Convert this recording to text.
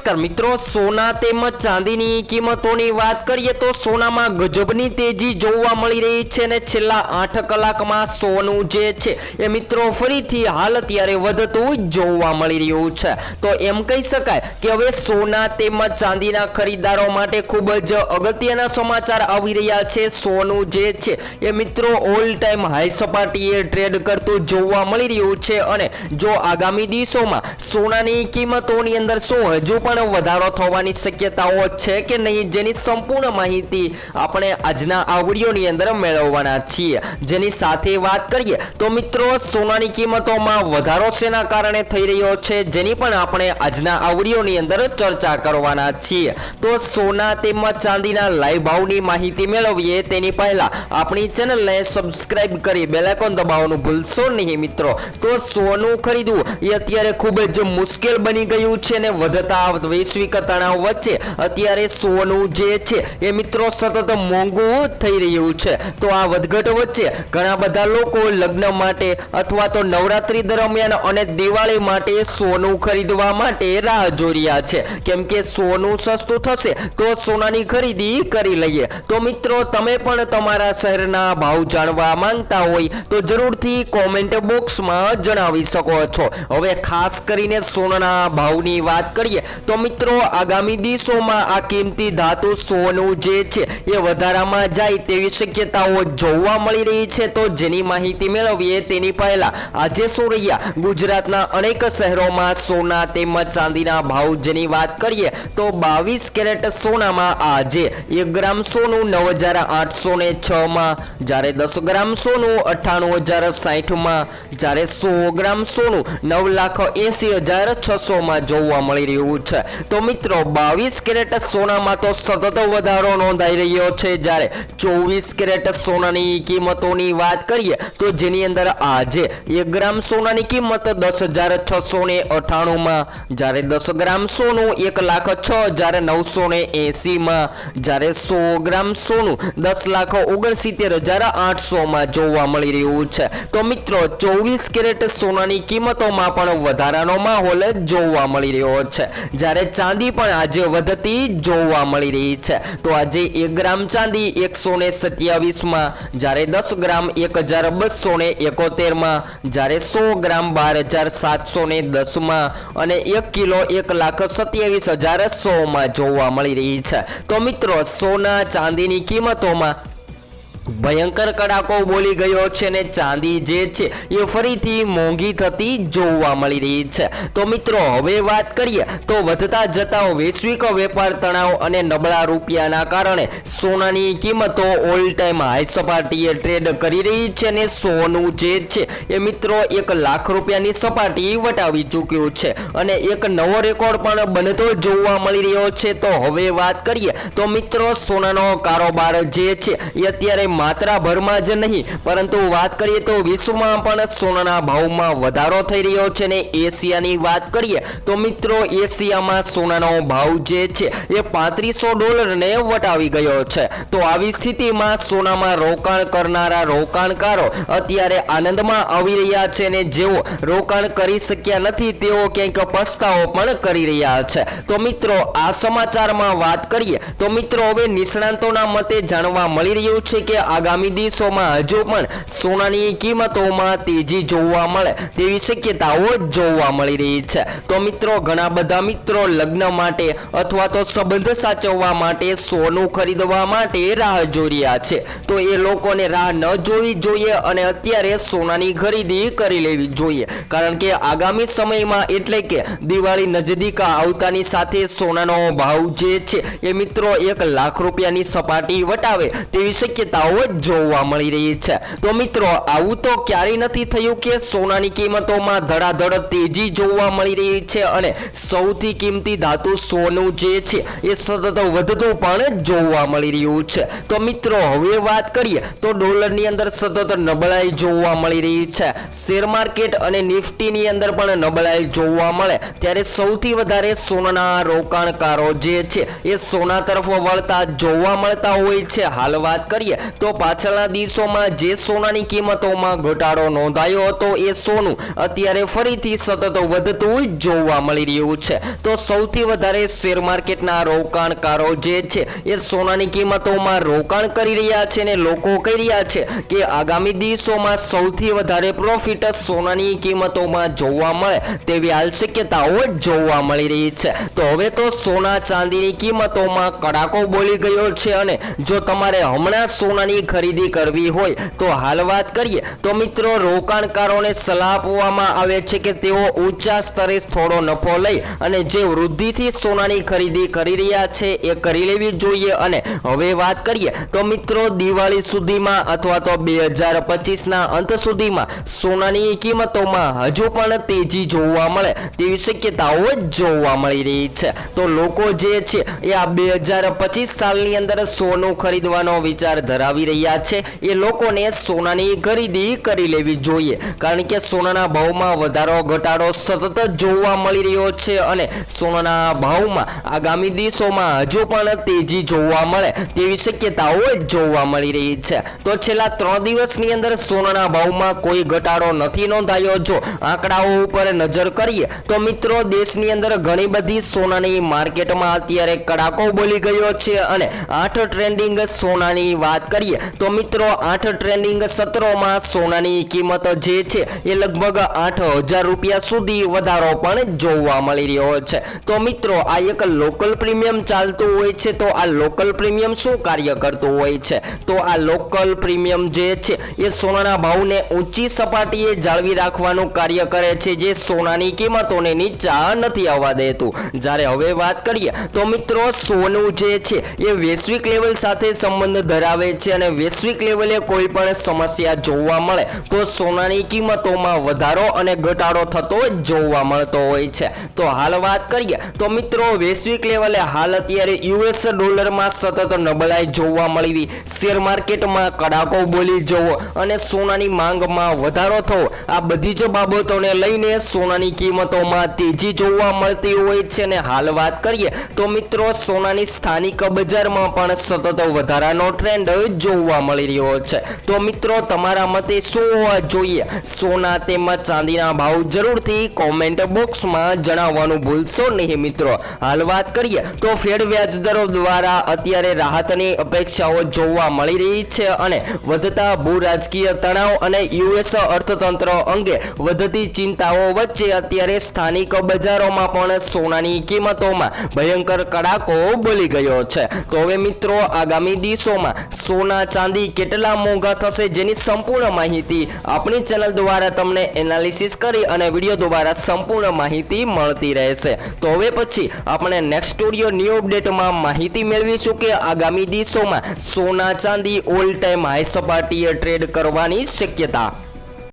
નમસ્કાર મિત્રો, સોના તેમજ ચાંદીની કિંમતોની વાત કરીએ તો સોનામાં ગજબની તેજી જોવા મળી રહી છે અને છેલ્લા આઠ કલાકમાં સોનું જે છે એ મિત્રો ફરીથી હાલ અત્યારે વધતું જોવા મળી રહ્યું છે. તો એમ કહી શકાય કે હવે સોના તેમજ ચાંદીના ખરીદદારો માટે ખૂબ જ અગત્યના સમાચાર આવી રહ્યા છે. સોનું જે છે એ મિત્રો ઓલ ટાઈમ હાઈ સપાટીએ ટ્રેડ કરતું જોવા મળી રહ્યું છે અને જો આગામી દિવસોમાં સોનાની કિંમતોની અંદર શું હજુ પણ વધારો થવાની શક્યતાઓ છે કે નહીં જેની સંપૂર્ણ માહિતી આપણે આજના આ વિડીયોની અંદર મેળવવાના છીએ. જેની સાથે વાત કરીએ તો મિત્રો, સોનાની કિંમતોમાં વધારો શેના કારણે થઈ રહ્યો છે જેની પણ આપણે આજના આ વિડીયોની અંદર ચર્ચા કરવાના છીએ. તો સોના તેમજ ચાંદીના લાઈવ ભાવની માહિતી મેળવીએ. તેની પહેલા આપણી ચેનલને સબસ્ક્રાઇબ કરી બેલાઇકોન દબાવવાનું ભૂલશો નહીં મિત્રો. તો સોનું ખરીદવું એ અત્યારે ખૂબ જ મુશ્કેલ બની ગયું છે ને વધતા વૈશ્વિક તણાવ વચ્ચે અત્યારે સોનું જે છે, એ મિત્રો સતત મોંઘું થઈ રહ્યું છે. તો આ વધઘટ વચ્ચે ઘણા બધા લોકો લગ્ન માટે અથવા તો નવરાત્રી દરમિયાન અને દિવાળી માટે સોનું ખરીદવા માટે રાહ જોઈ રહ્યા છે. કેમ કે સોનું સસ્તું થશે તો સોનાની ખરીદી કરી લઈએ. તો મિત્રો, તમે પણ તમારા શહેરના ભાવ જાણવા માંગતા હોય તો જરૂરથી કોમેન્ટ બોક્સમાં જણાવી શકો છો. હવે ખાસ કરીને સોનાના ભાવની વાત કરીએ તો મિત્રો, આગામી દિવસોમાં આ કિંમતી ધાતુ સોનું જે છે, એ વધારામાં જાય તેવી શક્યતાઓ જોવા મળી રહી છે. તો જેની માહિતી મેળવીએ તેની પહેલા, આજે શું રહ્યા? ગુજરાતના અનેક શહેરોમાં સોના તેમજ ચાંદીના ભાવ જેની વાત કરીએ, તો બાવીસ કેરેટ સોનામાં આજે એક ગ્રામ સોનું નવ હજાર આઠસો ને છ માં જ્યારે દસ ગ્રામ સોનું અઠ્ઠાણું હજાર સાહીઠમાં જ્યારે સો ગ્રામ સોનું નવ લાખ એસી હજાર છસો માં જોવા મળી રહ્યું છે. તો મિત્રો, બાવીસ કેરેટ સોનામાં તો સતત વધારો નોંધાઈ રહ્યો છે. જ્યારે ચોવીસ કેરેટ સોનાની કિંમતોની વાત કરીએ, તો જેની અંદર આજે એક ગ્રામ સોનાની કિંમત દસ હજાર છસો ને અઠાણુંમાં, જ્યારે દસ ગ્રામ સોનું એક લાખ છ હજાર નવસો ને એંસીમાં જ્યારે સો ગ્રામ સોનું દસ લાખ ઓગણસિત્તેર હજાર આઠસોમાં જોવા મળી રહ્યું છે. તો મિત્રો, ચોવીસ કેરેટ સોનાની કિંમતોમાં પણ વધારાનો માહોલ જોવા મળી રહ્યો છે. જ્યારે ચાંદી પણ આજે વધતી જોવા મળી રહી છે. તો આજે એક ગ્રામ ચાંદી એકસો ને સત્યાવીસમાં, જ્યારે દસ ગ્રામ એક હજાર બસો ને એકોતેરમાં, જ્યારે સો ગ્રામ બાર હજાર સાતસો ને દસમાં અને એક કિલો એક લાખ સત્યાવીસ હજાર સોમાં જોવા મળી રહી છે. તો મિત્રો, સોના ચાંદીની કિંમતોમાં ભયંકર કડાકો બોલી ગયો છે ને ચાંદી જે છે એ ફરીથી મોંઘી થતી જોવા મળી રહી છે. તો મિત્રો, હવે વાત કરીએ તો વધતા જતા વૈશ્વિક વેપાર તણાવ અને નબળા રૂપિયાના કારણે સોનાની કિંમતો ઓલ ટાઈમ હાઈ સપાટીએ ટ્રેડ કરી રહી છે ને સોનું જે છે એ મિત્રો એક લાખ રૂપિયાની સપાટી વટાવી ચૂક્યું છે અને એક નવો રેકોર્ડ પણ બનતો જોવા મળી રહ્યો છે. તો હવે વાત કરીએ તો મિત્રો, સોનાનો કારોબાર જે છે એ અત્યારે માત્રાભરમાં જ નહીં. પરંતુ વાત કરીએ તો વિશ્વમાં પણ સોનાના ભાવમાં વધારો થઈ રહ્યો છે ને એશિયાની વાત કરીએ તો મિત્રો એશિયામાં સોનાનો ભાવ જે છે એ પાંત્રીસો ડોલરને વટાવી ગયો છે. તો આવી સ્થિતિમાં સોનામાં રોકાણ કરનારા રોકાણકારો અત્યારે આનંદમાં આવી રહ્યા છે ને જેઓ રોકાણ કરી શક્યા નથી તેઓ ક્યાંક પસ્તાવો પણ કરી રહ્યા છે. તો મિત્રો આ સમાચારમાં વાત કરીએ તો મિત્રો હવે નિષ્ણાંતોના મતે જાણવા મળી રહ્યું છે કે આગામી દિવસોમાં હજુ પણ સોનાની કિંમતોમાં તેજી જોવા મળે તેવી શક્યતાઓ જોવા મળી રહી છે. તો મિત્રો, ઘણા બધા મિત્રો લગ્ન માટે અથવા તો સંબંધ સાચવવા માટે સોનું ખરીદવા માટે રાહ જોઈ રહ્યા છે. તો એ લોકોને રાહ ન જોવી જોઈએ અને અત્યારે સોનાની ખરીદી કરી લેવી જોઈએ. કારણ કે આગામી સમયમાં એટલે કે દિવાળી નજદીક આવતાની સાથે સોનાનો ભાવ જે છે એ મિત્રો એક લાખ રૂપિયાની સપાટી વટાવે તેવી શક્યતાઓ જોવા મળી રહી છે. તો મિત્રો, આવું તો ક્યારેય નથી થયું કે સોનાની કિંમતોમાં ધડાધડ તેજી જોવા મળી રહી છે અને સૌથી કિંમતી ધાતુ સોનું જે છે, એ સતત વધતું પણ જોવા મળી રહ્યું છે. તો મિત્રો, હવે વાત કરીએ તો ડોલરની અંદર સતત નબળાઈ જોવા મળી રહી છે. શેર માર્કેટ અને નિફ્ટીની અંદર પણ નબળાઈ જોવા મળે. ત્યારે સૌથી વધારે સોનાના રોકાણકારો જે છે, એ સોના તરફ વળતા જોવા મળતા હોય છે. હાલ વાત કરીએ તો પાછળના દિવસોમાં જે સોનાની કિંમતોમાં ઘટાડો નોંધાયો હતો એ સોનું અત્યારે ફરીથી સતત વધતું જ જોવા મળી રહ્યું છે. તો સૌથી વધારે શેર માર્કેટના રોકાણકારો જે છે એ સોનાની કિંમતોમાં રોકાણ કરી રહ્યા છે ને લોકો કહી રહ્યા છે કે આગામી દિવસોમાં સૌથી વધારે પ્રોફિટ સોનાની કિંમતોમાં જોવા મળે તેવી હાલ શક્યતાઓ જોવા મળી રહી છે. તો હવે તો સોના ચાંદીની કિંમતોમાં કડાકો બોલી ગયો છે અને જો તમારે હમણાં સોનાની ખરીદી કરવી હોય તો હાલ વાત કરીએ. તો મિત્રો, રોકાણકારોને સલાહ આપવામાં આવે છે કે તેઓ ઊંચા સ્તરે થોડો નફો લઈ અને જે વૃદ્ધિથી સોનાની ખરીદી કરી રહ્યા છે એ કરી લેવી જોઈએ. અને હવે વાત કરીએ, તો મિત્રો, દિવાળી સુધીમાં અથવા તો બે હજાર પચીસના અંત સુધીમાં સોનાની કિંમતોમાં હજુ પણ તેજી જોવા મળે તેવી શક્યતાઓ જોવા મળી રહી છે. તો લોકો જે છે એ આ બે હજાર પચીસ સાલની અંદર સોનું ખરીદવાનો વિચાર ધરાવી રહ્યા છે. એ લોકોને સોનાની ખરીદી કરી લેવી જોઈએ. કારણ કે સોનાના ભાવમાં વધારો, ઘટાડો સતત જોવા મળી રહ્યો છે અને સોનાના ભાવમાં આગામી દિવસોમાં હજુ પણ તેજી જોવા મળે તેવી શક્યતાઓ જોવા મળી રહી છે. તો છેલ્લા ત્રણ દિવસની અંદર સોનાના ભાવમાં કોઈ ઘટાડો નથી નોંધાયો. જો આંકડાઓ ઉપર નજર કરીએ, તો મિત્રો દેશની અંદર ઘણી બધી સોનાની માર્કેટમાં અત્યારે કડાકો બોલી ગયો છે અને આઠ ટ્રેન્ડિંગ સોનાની વાત કરીએ તો મિત્રો, આઠ ટ્રેન્ડિંગ સત્રોમાં સોનાની કિંમત જે છે એ લગભગ આઠ હજાર રૂપિયા સુધી વધારો પણ જોવા મળી રહ્યો છે. તો મિત્રો, આ એક લોકલ પ્રીમિયમ ચાલતું હોય છે, તો આ લોકલ પ્રીમિયમ શું કાર્ય કરતું હોય છે? તો આ લોકલ પ્રીમિયમ જે છે એ સોનાના ભાવને ઊંચી સપાટીએ જાળવી રાખવાનું કાર્ય કરે છે, જે સોનાની કિંમતોને નીચા નથી આવવા દેતું. જ્યારે હવે વાત કરીએ, તો મિત્રો, સોનું જે છે એ વૈશ્વિક લેવલ સાથે સંબંધ ધરાવે છે અને વૈશ્વિક લેવલે કોઈ પણ સમસ્યા જોવા મળે તો સોનાની કિંમતોમાં વધારો અને ઘટાડો થતો જોવા મળતો હોય છે. તો હાલ વાત કરીએ તો મિત્રો વૈશ્વિક લેવલે હાલ અત્યારે યુએસ ડોલરમાં સતત નબળાઈ જોવા મળી. શેર માર્કેટમાં કડાકો બોલી જવો અને સોનાની માંગમાં વધારો થવો, આ બધી જ બાબતોને લઈને સોનાની કિંમતોમાં તેજી જોવા મળતી હોય છે અને હાલ વાત કરીએ તો મિત્રો સોનાની સ્થાનિક બજારમાં પણ સતત વધારાનો ટ્રેન્ડ જોવા મળી રહ્યો છે. તો મિત્રો, તમારા મતે શું હોવા જોઈએ? સોના તેમજ ચાંદીના ભાવ જરૂરથી કોમેન્ટ બોક્સમાં જણાવવાનું ભૂલશો નહીં મિત્રો. હાલ વાત કરીએ તો ફેડ વ્યાજ દરો દ્વારા અત્યારે રાહતની અપેક્ષાઓ જોવા મળી રહી છે અને વધતા ભૂ રાજકીય તણાવ અને યુએસ અર્થતંત્ર અંગે વધતી ચિંતાઓ વચ્ચે અત્યારે સ્થાનિક બજારોમાં પણ સોનાની કિંમતોમાં ભયંકર કડાકો બોલી ગયો છે. તો હવે મિત્રો, આગામી દિવસોમાં સોના ચાંદી કેટલા મોંઘા થશે જેની સંપૂર્ણ માહિતી આપણી ચેનલ દ્વારા તમને એનાલિસિસ કરી અને વીડિયો દ્વારા સંપૂર્ણ માહિતી મળતી રહેશે. તો હવે પછી આપણે નેક્સ્ટ સ્ટુડિયો ન્યૂ અપડેટમાં માહિતી મેળવીશું કે આગામી દિવસોમાં સોના ચાંદી ઓલ ટાઈમ હાઈ સપાટીએ ટ્રેડ કરવાની શક્યતા.